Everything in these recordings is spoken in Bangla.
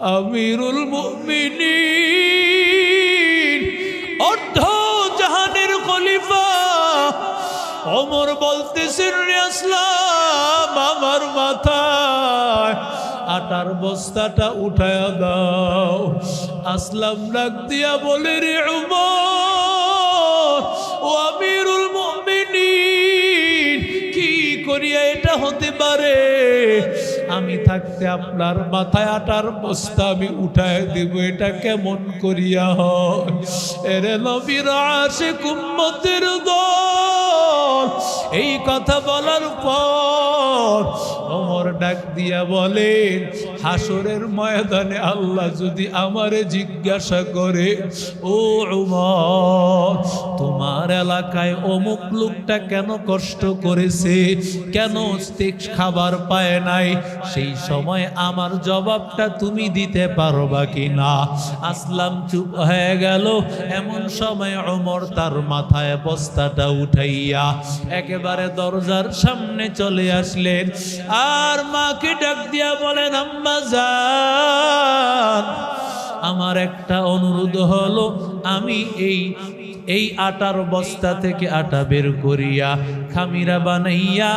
আমিরুল মুমিনিন, অর্ধ জাহানের খলিফা। ওমর বলতেছেন আসলাম আমার মাথায় আটার বস্তাটা উঠায় দাও। আসলাম ডাক দিয়া বলে, রে ও আমিরুল মুমিনিন, কি করিয়া এটা হতে পারে? আমি থাকতে আপনার মাথায় আটার বস্তা আমি উঠায় দেব, এটা কেমন করিয়া এরে নবীর আসে কুম্মতের দল, এই কথা বলার পর অমর ডাক দিয়া বলেন হাসরের ময়দানে আল্লাহ যদি আমারে জিজ্ঞাসা করে, ও তোমার এলাকায় অমুক লোকটা কেন কষ্ট করেছে? কেন খাবার পায় নাই? সেই সময় আমার জবাবটা তুমি দিতে পারবা কি না আসলাম চুপ হয়ে গেল। এমন সময় অমর তার মাথায় বস্তাটা উঠাইয়া একেবারে দরজার সামনে চলে আসলেন। আর মাকে ডাক দিয়া বলেন আমার একটা অনুরোধ হলো, আমি এই এই আটার বস্তা থেকে আটা বের করিয়া খামিরা বানাইয়া,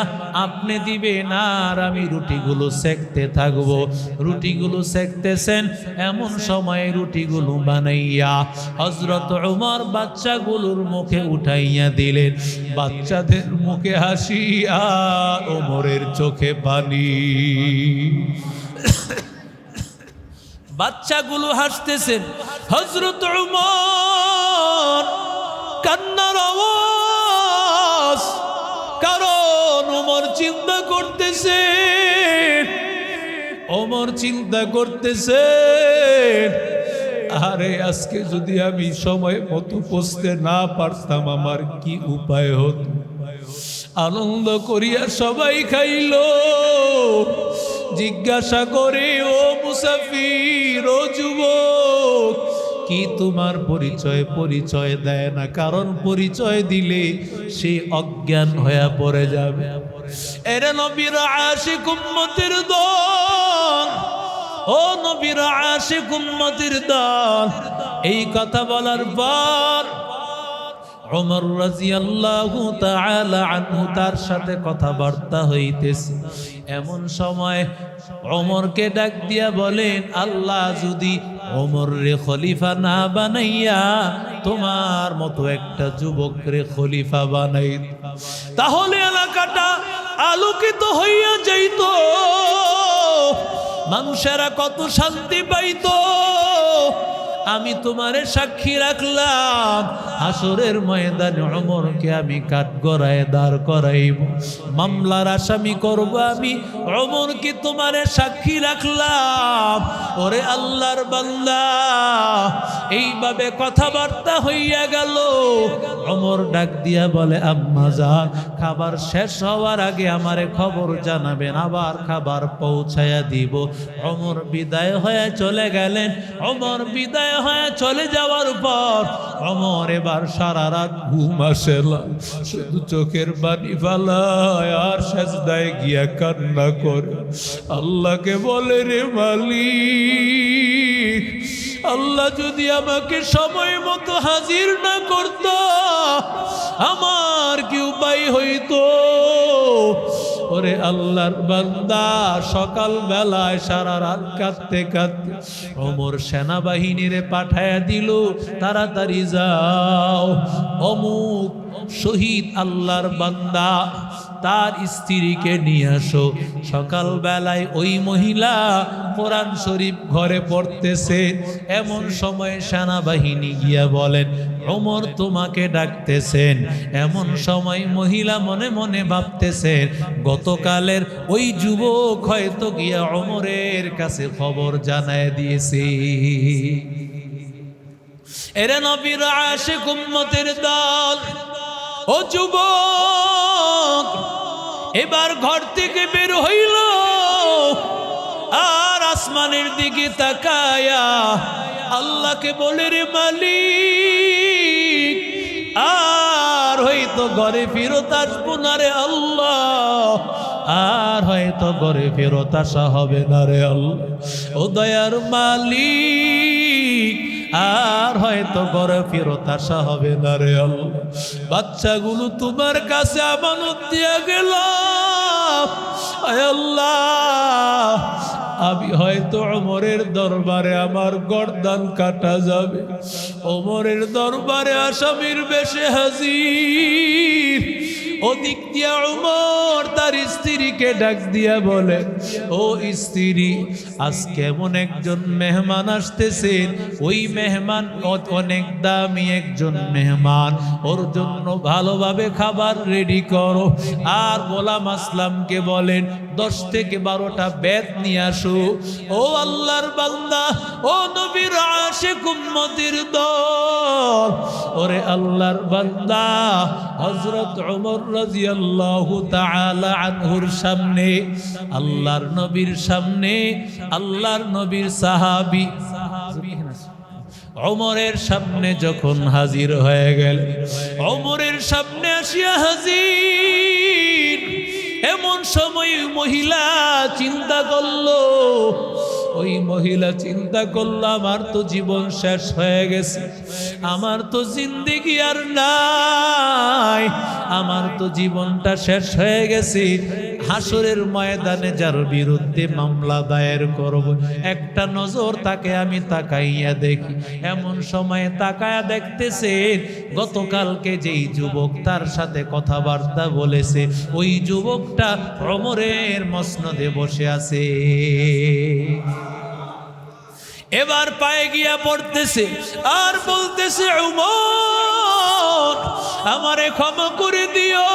আপনি দিবেন আর আমি রুটিগুলো সেকতে থাকব। রুটিগুলো সেকতেছেন, এমন সময় রুটিগুলো বানাইয়া হজরত উমর বাচ্চাগুলোর মুখে উঠাইয়া দিলেন। বাচ্চাদের মুখে হাসিয়া ওমরের চোখে পানি। বাচ্চাগুলো হাসতেছেন হজরত উমর কান্নার আওয়াজ। কারণ উমর চিন্তা করতেছে। ওমর চিন্তা করতেছে। আরে, আজকে যদি আমি সময় মতো পৌঁছতে না পারতাম, আমার কি উপায় হতো? আনন্দ করিয়া সবাই খাইল। জিজ্ঞাসা করে, ও মুসাফির যুবক কি তোমার পরিচয় পরিচয় দেয় না? কারণ পরিচয় দিলে সে অজ্ঞান হয়ে পড়ে যাবে। এরে নবীর আশিক উম্মতের দল, ও নবীর আশিক উম্মতের দল, এই কথা বলার পর ওমর রাজিয়াল্লাহু তাআলা আনহু তার সাথে কথাবার্তা হইতেছে। এমন সময় ওমরকে ডাক দিয়া বলেন, আল্লাহ যদি ওমর রে খলিফা না বানাইয়া তোমার মতো একটা যুবক রে খলিফা বানাই। তাহলে এলাকাটা আলোকিত হইয়া যাইত। মানুষেরা কত শান্তি পাইতো। আমি তোমারে সাক্ষী রাখলাম। হাসরের ময়দানে অমরকে আমি কাঠ গড়ায় দাঁড় করাইব। মামলার আসামি করব আমি, অমরকে তোমারে সাক্ষী রাখলাম। ওরে আল্লাহর বান্দা, এইভাবে কথাবার্তা হইয়া গেল। অমর ডাক দিয়া বলে, আম্মা যান, খাবার শেষ হওয়ার আগে আমারে খবর জানাবেন, আবার খাবার পৌঁছায়া দিব। অমর বিদায় হয়ে চলে গেলেন। অমর বিদায় হয়ে চলে যাওয়ার পর অমর এবার সারা রাত ঘুম আসে শুধু চোখের বাণী ফালায় আর সেজদায় গিয়া কান্না করে। আল্লাহকে বলে, রে মালিক, আল্লাহ যদি আমাকে সময় মতো হাজির না করত, আমার কি উপায় হইতো? ওরে আল্লাহর বান্দা, সকাল বেলায় সারা রাত কাঁদতে কাঁদতে অমর সেনাবাহিনীরে পাঠায় দিল, তাড়াতাড়ি যাও। অমুক শহীদ আল্লাহর বান্দা। তার স্ত্রীকে নিয়ে আসো। সকাল বেলায় ওই মহিলা কোরআন শরীফ ঘরে পড়তেছে। এমন সময় সেনাবাহিনী গিয়া বলেন, ওমর তোমাকে ডাকতেছেন। এমন সময় মহিলা মনে মনে ভাবতেছেন, গতকালের ওই যুবক হয়তো গিয়া অমরের কাছে খবর জানায় দিয়েছে। এরা নবীর আশেক কুম্মতের দল, ও যুবক এবার ঘর থেকে বের হইল, আর আসমানের দিকে তাকায়া আল্লাহকে বলে, রে মালিক, আর হয়তো ঘরে ফিরত আসব না রে আল্লাহ, আর হয়তো ঘরে ফেরত আসা হবে না রে আল্লাহ। ও দয়ার মালিক আর হয়তো ঘরে ফেরত আসা হবে না রে বাচ্চাগুলো তোমার কাছে আমানত দিয়া গেল আল্লাহ, আমি হয়তো অমরের দরবারে আমার গরদান কাটা যাবে। অমরের দরবারে আসামির বেশে হাজির। ওদিক দিয়া তার স্ত্রীকে ডাক দিয়া বলে, ও স্ত্রী আজ কেমন একজন মেহমান আসতেছেন। ওই মেহমান অ- অনেক দামি একজন মেহমান। ওর জন্য ভালোভাবে খাবার রেডি করো। আর গোলাম আসলামকে বলেন, দশ থেকে বারোটা বেদ নিয়ে আসো। ও আল্লাহর বান্দা, ও নবীর আশে কুম্মতির দল। ওরে আল্লাহর বান্দা হজরত ওমর রাজিয়াল্লাহু তাআলা আনহুর সামনে, আল্লাহর নবীর সামনে, আল্লাহর নবীর সাহাবি। অমরের সামনে যখন হাজির হয়ে গেল অমরের সামনে আসিয়া হাজির। এমন সময় মহিলা চিন্তা করল ওই মহিলা চিন্তা করল, আমার তো জীবন শেষ হয়ে গেছে। আমার তো জিন্দিগি আর নাই। আমার তো জীবনটা শেষ হয়ে গেছে। হাসরের ময়দানে যার বিরুদ্ধে মামলা দায়ের করব, একটা নজর তাকে আমি তাকাইয়া দেখি। এমন সময়ে তাকায়া দেখতেছে গতকালকে যেই যুবক তার সাথে কথাবার্তা বলেছে, ওই যুবকটা ভ্রমরের মসনদে বসে আছে। এবার পায়ে গিয়া পড়তেছে, আর বলতেছে আমারে ক্ষমা করে দিও।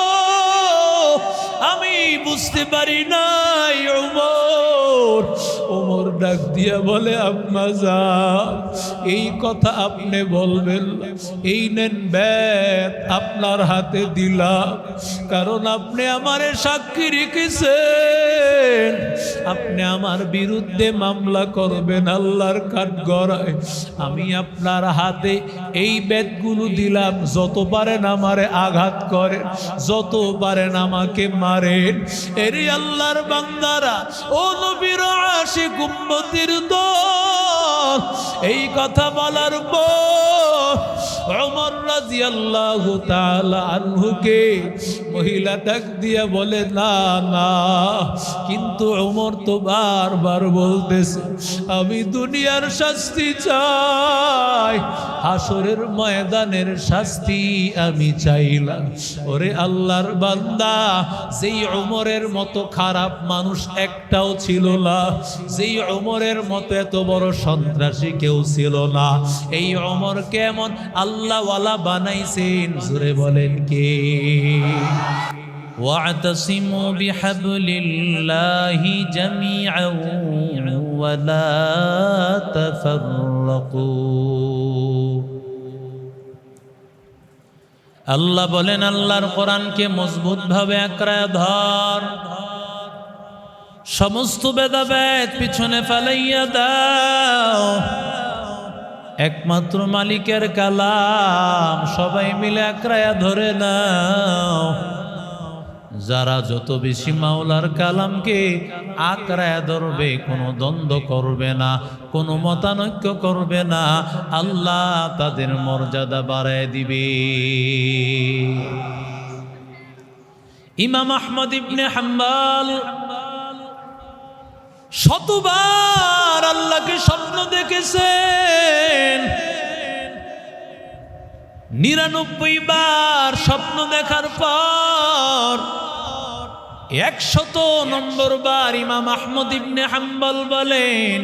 আমি বুঝতে পারি নাই উমর। ওমর ডাক দিয়া বলে, আম্মা যান এই কথা আপনি বলবেন। এই নেন ব্যাগ আপনার হাতে দিলাম। কারণ আপনি আমারে সাক্ষী রেখেছেন। আপনি আমার বিরুদ্ধে মামলা করবেন আল্লাহর কাঠ গড়ায় আমি আপনার হাতে এই বেদগুলো দিলাম। যত পারেন আমারে আঘাত করেন, যত পারেন আমাকে মারেন। এরি আল্লাহর বান্দারা, ও নবীর আশে গুম্বতির দল। এই কথা বলার পর অমর রাজিয়াল্লাহু তাআলা আনহুকে মহিলা ডাক দিয়া বলে, না না, কিন্তু ওমর তো বারবার বলতেছে, আমি দুনিয়ার শাস্তি চাই হাসরের ময়দানের শাস্তি আমি চাইলাম। ওরে আল্লাহর বান্দা, যেই ওমরের মতো খারাপ মানুষ একটাও ছিল না, যেই ওমরের মতো এত বড় সন্ত্রাসী কেউ ছিল না। এই ওমর কেমন আল্লাহওয়ালা বানাইছেন? জুড়ে বলেন কে? واعتصموا بحبل الله جميعا ولا تفرقوا আল্লাহ বলেন আল্লাহর কোরআনকে মজবুত ভাবে আঁকড়ায় ধর সমস্ত বেদাবেদ পিছনে ফেলাইয়া দাও একমাত্র মালিকের কালাম সবাই মিলে আঁকড়ায়া ধরে নাও যারা যত বেশি মাওলার কালামকে আঁকড়ায় ধরবে, কোনো দ্বন্দ্ব করবে না, কোনো মতানৈক্য করবে না, আল্লাহ তাদের মর্যাদা বাড়ায় দিবে। ইমাম আহমদ ইবনে হাম্বাল শতবার আল্লাহকে স্বপ্ন দেখেছেন। নিরানব্বই বার স্বপ্ন দেখার পর একশত নম্বর বার ইমাম আহমদ ইবনে হাম্বল বলেন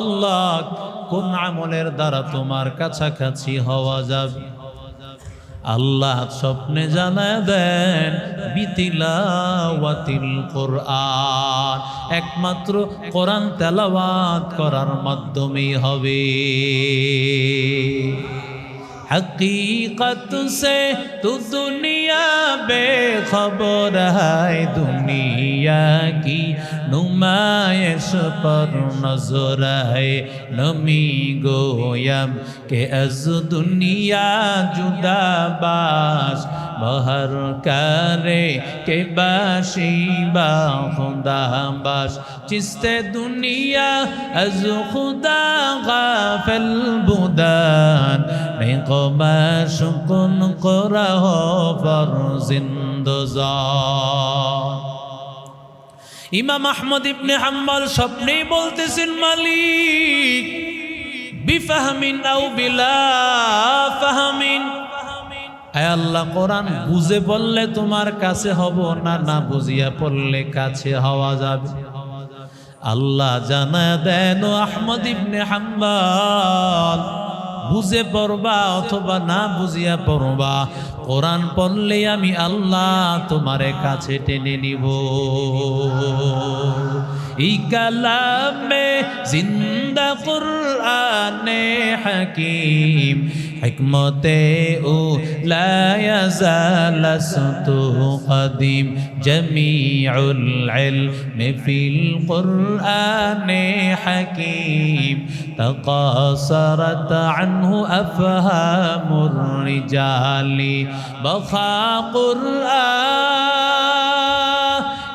আল্লাহ, কোন আমলের দ্বারা তোমার কাছাকাছি হওয়া যাবে? আল্লাহ স্বপ্নে জানায় দেন, বিতিলাওয়াতিল কোরআন, একমাত্র কোরআন তেলাওয়াত করার মাধ্যমেই হবে। حقیقت سے تو دنیا بے خبر ہے دنیا کی نمائش پر نظر ہے نمی گویم کہ از دنیا جدا باش বহর করে কে বাসি বা খুদা বাস। চিস্তে দুনিয়া আজ খুদা গাফল বুদান। মেকবা শুকুন করা হর জিন্দজ ইমাম আহমদ ইবনে হাম্বাল স্বপ্নেই বলতেছেন, মালিক, বিফাহমিন আউ বিলা ফাহমিন। আল্লাহ, কোরআন বুঝে পড়লে তোমার কাছে হব না না বুঝিয়া পড়লে কাছে হওয়া যাবে। আল্লাহ জানা দেন আহমদ ইবনে হাম্বল, বুঝে পড়বা অথবা না বুঝিয়া পড়বা, কোরআন পড়লে আমি আল্লাহ তোমারে কাছে টেনে নিব। এই কালামে জিন্দা কুরআনে হাকিম حكمته لا يزال صوته قديم جميع العلم في القرآن حكيم تقاصرت عنه أفهام الرجال بخا قرآن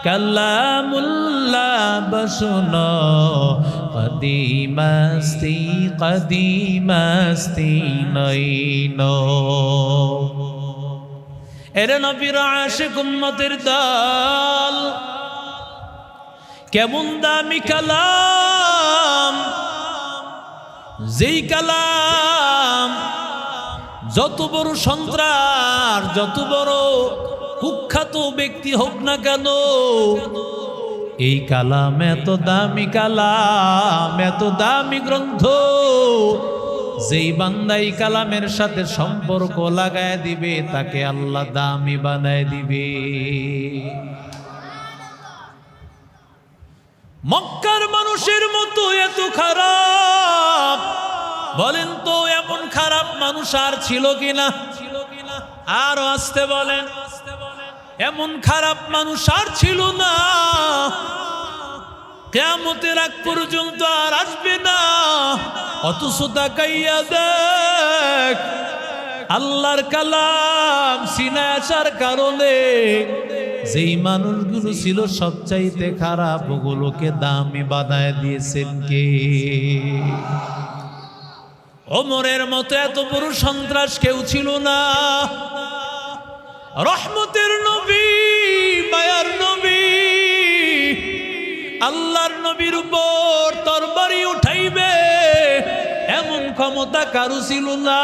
كلام الله بشنو قديم استي قديم استي نينو এর নবীর আশিক উম্মতের দল কেমন দামি কালাম যেই কালাম যত বড় সন্ত্রাস যত বড় কুখ্যাত ব্যক্তি হোক না কেন এই কালাম, এত দামি কালাম, এত দামি গ্রন্থ। যেই বান্দা এই কালামের সাথে সম্পর্ক লাগায় দিবে, তাকে আল্লাহ দামি বানায় দিবে। মক্কার মানুষের মতো এত খারাপ। বলেন তো, এমন খারাপ মানুষ আর ছিল কিনা? আর আসতে বলেন। এমন খারাপ মানুষ আর ছিল না। কেমতের আগ পর্যন্ত আর আসবে না। অথচ তাকাইয়া দেখ, আল্লাহর কালাম সিনা আসার কারণে যেই মানুষগুলো ছিল সবচাইতে খারাপ, ওগুলোকে দামি বানায় দিয়েছেন কে? ওমরের মতো এত বড় সন্ত্রাস কেউ ছিল না। রহমতের আল্লাহর নবীর উপর তরবারি উঠাইবে এমন ক্ষমতা কারু ছিল না।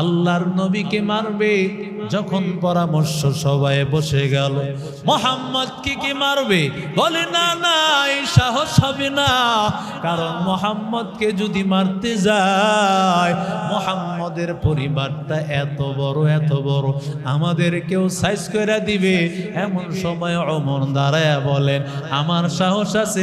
আল্লাহর নবীকে মারবে। যখন পরামর্শ সবাই বসে গেল, মোহাম্মদ কি কি মারবে? বলে, না না, এই সাহস হবে না। কারণ মোহাম্মদকে যদি মারতে যায়, মোহাম্মদের পরিবারটা এত বড় এত বড়। আমাদের কেউ সাইজ করে দিবে। এমন সময় অমর দাঁড়ায় বলেন, আমার সাহস আছে